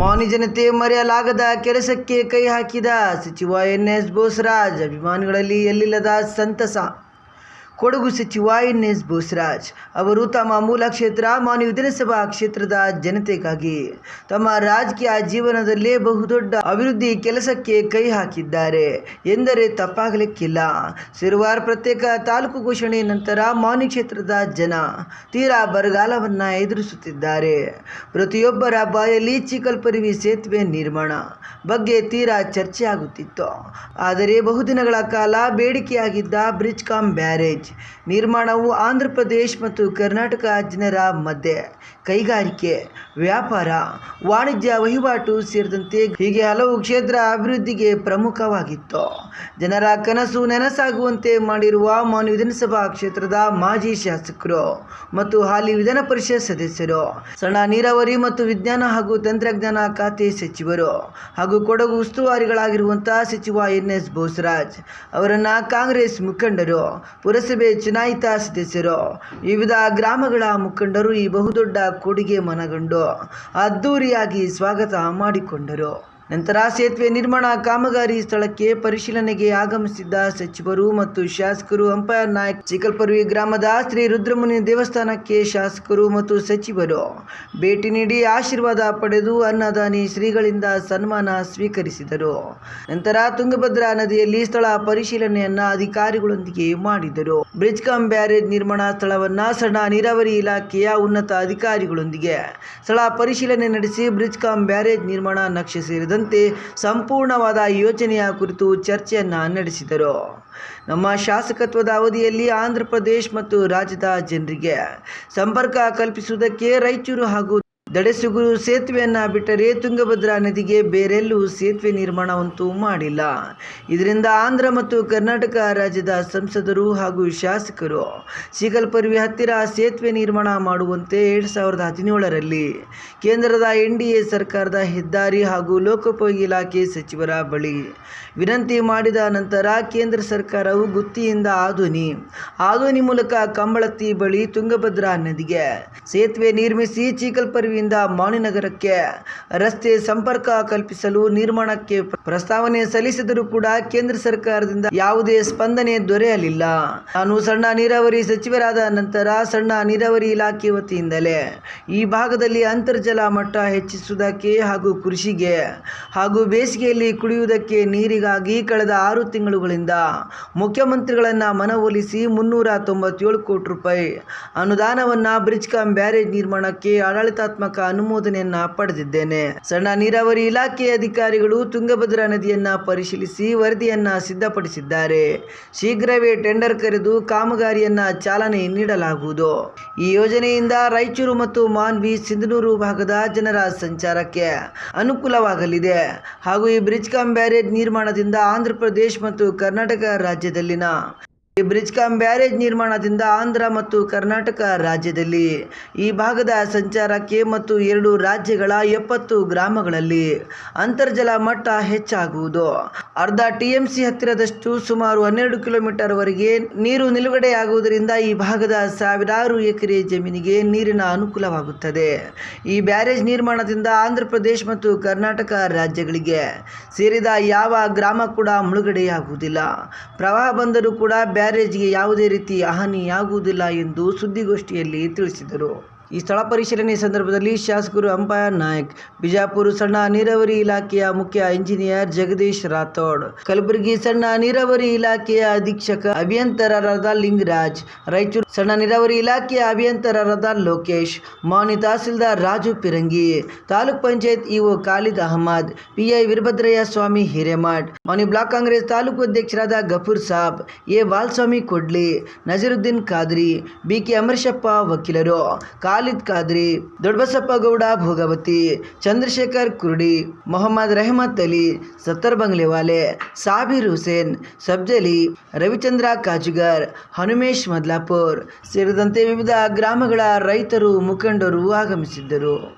ಮೌನಿ ಜನತೆ ಮರೆಯಲಾಗದ ಕೆಲಸಕ್ಕೆ ಕೈ ಹಾಕಿದ ಸಚಿವ ಎನ್ ಎಸ್ ಬೋಸರಾಜ್ ಅಭಿಮಾನಿಗಳಲ್ಲಿ ಎಲ್ಲಿಲ್ಲದ ಸಂತಸ. ಕೊಡಗು ಸಚಿವ ಎನ್ ಎಸ್ ಬೋಸರಾಜ್ ಅವರು ತಮ್ಮ ಮೂಲ ಕ್ಷೇತ್ರ ಮಾನ್ಯ ವಿಧಾನಸಭಾ ಕ್ಷೇತ್ರದ ಜನತೆಗಾಗಿ ತಮ್ಮ ರಾಜಕೀಯ ಜೀವನದಲ್ಲೇ ಬಹುದೊಡ್ಡ ಅಭಿವೃದ್ಧಿ ಕೆಲಸಕ್ಕೆ ಕೈ ಹಾಕಿದ್ದಾರೆ ಎಂದರೆ ತಪ್ಪಾಗಲಿಕ್ಕಿಲ್ಲ. ಸಿರುವಾರ್ ಪ್ರತ್ಯೇಕ ತಾಲೂಕು ಘೋಷಣೆ ನಂತರ ಮಾನ್ಯ ಕ್ಷೇತ್ರದ ಜನ ತೀರಾ ಬರಗಾಲವನ್ನ ಎದುರಿಸುತ್ತಿದ್ದಾರೆ. ಪ್ರತಿಯೊಬ್ಬರ ಬಾಯಲ್ಲಿ ಚಿಕಲ್ಪರಿವಿ ಸೇತುವೆ ನಿರ್ಮಾಣ ಬಗ್ಗೆ ತೀರಾ ಚರ್ಚೆ ಆಗುತ್ತಿತ್ತು ಆದರೆ ಬಹುದಿನಗಳ ಕಾಲ ಬೇಡಿಕೆಯಾಗಿದ್ದ ಬ್ರಿಡ್ಜ್ ಕಾಮ್ ಬ್ಯಾರೇಜ್ ನಿರ್ಮಾಣವು ಆಂಧ್ರ ಪ್ರದೇಶ್ ಮತ್ತು ಕರ್ನಾಟಕ ಜನರ ಮಧ್ಯೆ. ಕೈಗಾರಿಕೆ, ವ್ಯಾಪಾರ, ವಾಣಿಜ್ಯ, ವಹಿವಾಟು ಸೇರಿದಂತೆ ಹೀಗೆ ಹಲವು ಕ್ಷೇತ್ರ ಅಭಿವೃದ್ಧಿಗೆ ಪ್ರಮುಖವಾಗಿತ್ತು. ಜನರ ಕನಸು ನೆನಸಾಗುವಂತೆ ಮಾಡಿರುವ ಮಾನ್ಯ ವಿಧಾನಸಭಾ ಕ್ಷೇತ್ರದ ಮಾಜಿ ಶಾಸಕರು ಮತ್ತು ಹಾಲಿ ವಿಧಾನ ಪರಿಷತ್ ಸದಸ್ಯರು, ಸಣ್ಣ ನೀರಾವರಿ ಮತ್ತು ವಿಜ್ಞಾನ ಹಾಗೂ ತಂತ್ರಜ್ಞಾನ ಖಾತೆ ಸಚಿವರು ಹಾಗೂ ಕೊಡಗು ಉಸ್ತುವಾರಿಗಳಾಗಿರುವಂತಹ ಸಚಿವ ಎನ್ ಎಸ್ ಬೋಸರಾಜ್ ಅವರನ್ನು ಕಾಂಗ್ರೆಸ್ ಮುಖಂಡರು, ಪುರಸಭೆ ಚುನಾಯಿತ ಸದಸ್ಯರು, ವಿವಿಧ ಗ್ರಾಮಗಳ ಮುಖಂಡರು ಈ ಬಹುದೊಡ್ಡ ಕೊಡುಗೆ ಮನಗಂಡು ಅದ್ದೂರಿಯಾಗಿ ಸ್ವಾಗತ ಮಾಡಿಕೊಂಡರು. ನಂತರ ಸೇತುವೆ ನಿರ್ಮಾಣ ಕಾಮಗಾರಿ ಸ್ಥಳಕ್ಕೆ ಪರಿಶೀಲನೆಗೆ ಆಗಮಿಸಿದ್ದ ಸಚಿವರು ಮತ್ತು ಶಾಸಕರು ಅಂಪೈರ್ ನಾಯಕ್ ಚಿಕಲ್ಪರ್ವಿ ಗ್ರಾಮದ ಶ್ರೀ ರುದ್ರಮುನಿ ದೇವಸ್ಥಾನಕ್ಕೆ ಶಾಸಕರು ಮತ್ತು ಸಚಿವರು ಭೇಟಿ ನೀಡಿ ಆಶೀರ್ವಾದ ಪಡೆದು ಅನ್ನದಾನಿ ಶ್ರೀಗಳಿಂದ ಸನ್ಮಾನ ಸ್ವೀಕರಿಸಿದರು. ನಂತರ ತುಂಗಭದ್ರಾ ನದಿಯಲ್ಲಿ ಸ್ಥಳ ಪರಿಶೀಲನೆಯನ್ನ ಅಧಿಕಾರಿಗಳೊಂದಿಗೆ ಮಾಡಿದರು. ಬ್ರಿಡ್ಜ್ ಕಮ್ ಬ್ಯಾರೇಜ್ ನಿರ್ಮಾಣ ಸ್ಥಳವನ್ನ ಸಣ್ಣ ನೀರಾವರಿ ಇಲಾಖೆಯ ಉನ್ನತ ಅಧಿಕಾರಿಗಳೊಂದಿಗೆ ಸ್ಥಳ ಪರಿಶೀಲನೆ ನಡೆಸಿ ಬ್ರಿಜ್ ಕಾಂ ಬ್ಯಾರೇಜ್ ನಿರ್ಮಾಣ ನಕ್ಷೆ ಸೇರಿದಂತೆ ಸಂಪೂರ್ಣವಾದ ಯೋಜನೆಯ ಕುರಿತು ಚರ್ಚೆಯನ್ನು ನಡೆಸಿದರು. ನಮ್ಮ ಶಾಸಕತ್ವದ ಅವಧಿಯಲ್ಲಿ ಆಂಧ್ರ ಪ್ರದೇಶ್ ಮತ್ತು ರಾಜ್ಯದ ಜನರಿಗೆ ಸಂಪರ್ಕ ಕಲ್ಪಿಸುವುದಕ್ಕೆ ರಾಯಚೂರು ಹಾಗೂ ದಡೆಸುಗುರು ಸೇತುವೆಯನ್ನು ಬಿಟ್ಟರೆ ತುಂಗಭದ್ರಾ ನದಿಗೆ ಬೇರೆಲ್ಲೂ ಸೇತುವೆ ನಿರ್ಮಾಣವಂತೂ ಮಾಡಿಲ್ಲ. ಇದರಿಂದ ಆಂಧ್ರ ಮತ್ತು ಕರ್ನಾಟಕ ರಾಜ್ಯದ ಸಂಸದರು ಹಾಗೂ ಶಾಸಕರು ಸಿಗಲ್ಪರ್ವಿ ಹತ್ತಿರ ಸೇತುವೆ ನಿರ್ಮಾಣ ಮಾಡುವಂತೆ ಎರಡು ಸಾವಿರದ ಹದಿನೇಳರಲ್ಲಿ ಕೇಂದ್ರದ ಎನ್ ಡಿ ಎ ಸರ್ಕಾರದ ಹೆದ್ದಾರಿ ಹಾಗೂ ಲೋಕೋಪಯೋಗಿ ಇಲಾಖೆ ಸಚಿವರ ಬಳಿ ವಿನಂತಿ ಮಾಡಿದ ನಂತರ ಕೇಂದ್ರ ಸರ್ಕಾರವು ಗುತ್ತಿಯಿಂದ ಆಧುನಿ ಆಧುನಿ ಮೂಲಕ ಕಂಬಳತ್ತಿ ಬಳಿ ತುಂಗಭದ್ರಾ ನದಿಗೆ ಸೇತುವೆ ನಿರ್ಮಿಸಿ ಚೀಕಲ್ಪರ್ವಿಯಿಂದ ಮಾಣಿನಗರಕ್ಕೆ ರಸ್ತೆ ಸಂಪರ್ಕ ಕಲ್ಪಿಸಲು ನಿರ್ಮಾಣಕ್ಕೆ ಪ್ರಸ್ತಾವನೆ ಸಲ್ಲಿಸಿದರೂ ಕೂಡ ಕೇಂದ್ರ ಸರ್ಕಾರದಿಂದ ಯಾವುದೇ ಸ್ಪಂದನೆ ದೊರೆಯಲಿಲ್ಲ. ನಾನು ಸಣ್ಣ ನೀರಾವರಿ ಸಚಿವರಾದ ನಂತರ ಸಣ್ಣ ನೀರಾವರಿ ಇಲಾಖೆ ವತಿಯಿಂದಲೇ ಈ ಭಾಗದಲ್ಲಿ ಅಂತರ್ಜಲ ಮಟ್ಟ ಹೆಚ್ಚಿಸುವುದಕ್ಕೆ ಹಾಗೂ ಕೃಷಿಗೆ ಹಾಗೂ ಬೇಸಿಗೆಯಲ್ಲಿ ಕುಡಿಯುವುದಕ್ಕೆ ನೀರಿಗಾಗಿ ಕಳೆದ ಆರು ತಿಂಗಳುಗಳಿಂದ ಮುಖ್ಯಮಂತ್ರಿಗಳನ್ನು ಮನವೊಲಿಸಿ ಮುನ್ನೂರ ತೊಂಬತ್ತೇಳು ಕೋಟಿ ರೂಪಾಯಿ ಅನುದಾನವನ್ನ ಬ್ರಿಡ್ಜ್ ಕಾಮ್ ಬ್ಯಾರೇಜ್ ನಿರ್ಮಾಣಕ್ಕೆ ಆಡಳಿತಾತ್ಮಕ ಅನುಮೋದನೆಯನ್ನ ಪಡೆದಿದ್ದೇನೆ. ಸಣ್ಣ ನೀರಾವರಿ ಇಲಾಖೆ ಅಧಿಕಾರಿಗಳು ತುಂಗಭದ್ರಾ ನದಿಯನ್ನ ಪರಿಶೀಲಿಸಿ ವರದಿಯನ್ನ ಸಿದ್ಧಪಡಿಸಿದ್ದಾರೆ. ಶೀಘ್ರವೇ ಟೆಂಡರ್ ಕರೆದು ಕಾಮಗಾರಿಯನ್ನ ಚಾಲನೆ ನೀಡಲಾಗುವುದು. ಈ ಯೋಜನೆಯಿಂದ ರಾಯಚೂರು ಮತ್ತು ಮಾನ್ವಿ ಸಿಂಧನೂರು ಭಾಗದ ಜನರ ಸಂಚಾರಕ್ಕೆ ಅನುಕೂಲವಾಗಲಿದೆ. ಹಾಗೂ ಈ ಬ್ರಿಡ್ಜ್ ಕಮ್ ಬ್ಯಾರೇಜ್ ನಿರ್ಮಾಣದಿಂದ ಆಂಧ್ರ ಪ್ರದೇಶ್ ಮತ್ತು ಕರ್ನಾಟಕ ರಾಜ್ಯದಲ್ಲಿನ ಈ ಬ್ರಿಡ್ಜ್ ಕಮ್ ಬ್ಯಾರೇಜ್ ನಿರ್ಮಾಣದಿಂದ ಆಂಧ್ರ ಮತ್ತು ಕರ್ನಾಟಕ ರಾಜ್ಯದಲ್ಲಿ ಈ ಭಾಗದ ಸಂಚಾರಕ್ಕೆ ಮತ್ತು ಎರಡು ರಾಜ್ಯಗಳ ಎಪ್ಪತ್ತು ಗ್ರಾಮಗಳಲ್ಲಿ ಅಂತರ್ಜಲ ಮಟ್ಟ ಹೆಚ್ಚಾಗುವುದು. ಅರ್ಧ ಟಿಎಂಸಿ ಹತ್ತಿರದಷ್ಟು ಸುಮಾರು ಹನ್ನೆರಡು ಕಿಲೋಮೀಟರ್ ವರೆಗೆ ನೀರು ನಿಲುಗಡೆಯಾಗುವುದರಿಂದ ಈ ಭಾಗದ ಸಾವಿರಾರು ಎಕರೆ ಜಮೀನಿಗೆ ನೀರಿನ ಅನುಕೂಲವಾಗುತ್ತದೆ. ಈ ಬ್ಯಾರೇಜ್ ನಿರ್ಮಾಣದಿಂದ ಆಂಧ್ರ ಪ್ರದೇಶ್ ಮತ್ತು ಕರ್ನಾಟಕ ರಾಜ್ಯಗಳಿಗೆ ಸೇರಿದ ಯಾವ ಗ್ರಾಮ ಕೂಡ ಮುಳುಗಡೆಯಾಗುವುದಿಲ್ಲ. ಪ್ರವಾಹ ಬಂದರೂ ಕೂಡ ಬ್ಯಾರೇಜ್ಗೆ ಯಾವುದೇ ರೀತಿ ಹಾನಿಯಾಗುವುದಿಲ್ಲ ಎಂದು ಸುದ್ದಿಗೋಷ್ಠಿಯಲ್ಲಿ ತಿಳಿಸಿದರು. ಈ ಸ್ಥಳ ಪರಿಶೀಲನೆ ಸಂದರ್ಭದಲ್ಲಿ ಶಾಸಕರು ಅಂಪಾಯರ್ ನಾಯಕ್, ಬಿಜಾಪುರ ಸಣ್ಣ ನೀರಾವರಿ ಇಲಾಖೆಯ ಮುಖ್ಯ ಇಂಜಿನಿಯರ್ ಜಗದೀಶ್ ರಾಥೋಡ್, ಕಲಬುರಗಿ ಸಣ್ಣ ನೀರಾವರಿ ಇಲಾಖೆಯ ಅಧೀಕ್ಷಕ ಅಭಿಯಂತರರಾದ ಲಿಂಗರಾಜ್, ರಾಯಚೂರು ಸಣ್ಣ ನೀರಾವರಿ ಇಲಾಖೆಯ ಅಭಿಯಂತರರಾದ Lokesh Mani tahsildar Raju Pirangi, taluk panchayat EO Khalid Ahmad, PI Veerabhadrayya Swamy Hiremath Mani block Congress taluk ಅಧ್ಯಕ್ಷರಾದ ಗಫೂರ್ ಸಾಬ್, ಎ ಬಾಲಸ್ವಾಮಿ ಕೊಡ್ಲಿ, ನಜರುದ್ದೀನ್ ಖಾದ್ರಿ, ಬಿಕೆ ಅಮರ್ಶಪ್ಪ ವಕೀಲರು. ಖಾಲಿದ್ ಖಾದ್ರಿ, ದೊಡ್ಡಬಸಪ್ಪ ಗೌಡ, ಭೋಗವತಿ, ಚಂದ್ರಶೇಖರ್ ಕುರ್ಡಿ, ಮೊಹಮ್ಮದ್ ರೆಹಮತ್ ಅಲಿ, ಸತ್ತರ್ ಬಂಗ್ಲೆವಾಲೆ, ಸಾಬೀರ್ ಹುಸೇನ್, ಸಬ್ಜಲಿ, ರವಿಚಂದ್ರ ಕಾಜುಗರ್, ಹನುಮೇಶ್ ಮದ್ಲಾಪುರ್ ಸೇರಿದಂತೆ ವಿವಿಧ ಗ್ರಾಮಗಳ ರೈತರು ಮುಖಂಡರು ಆಗಮಿಸಿದ್ದರು.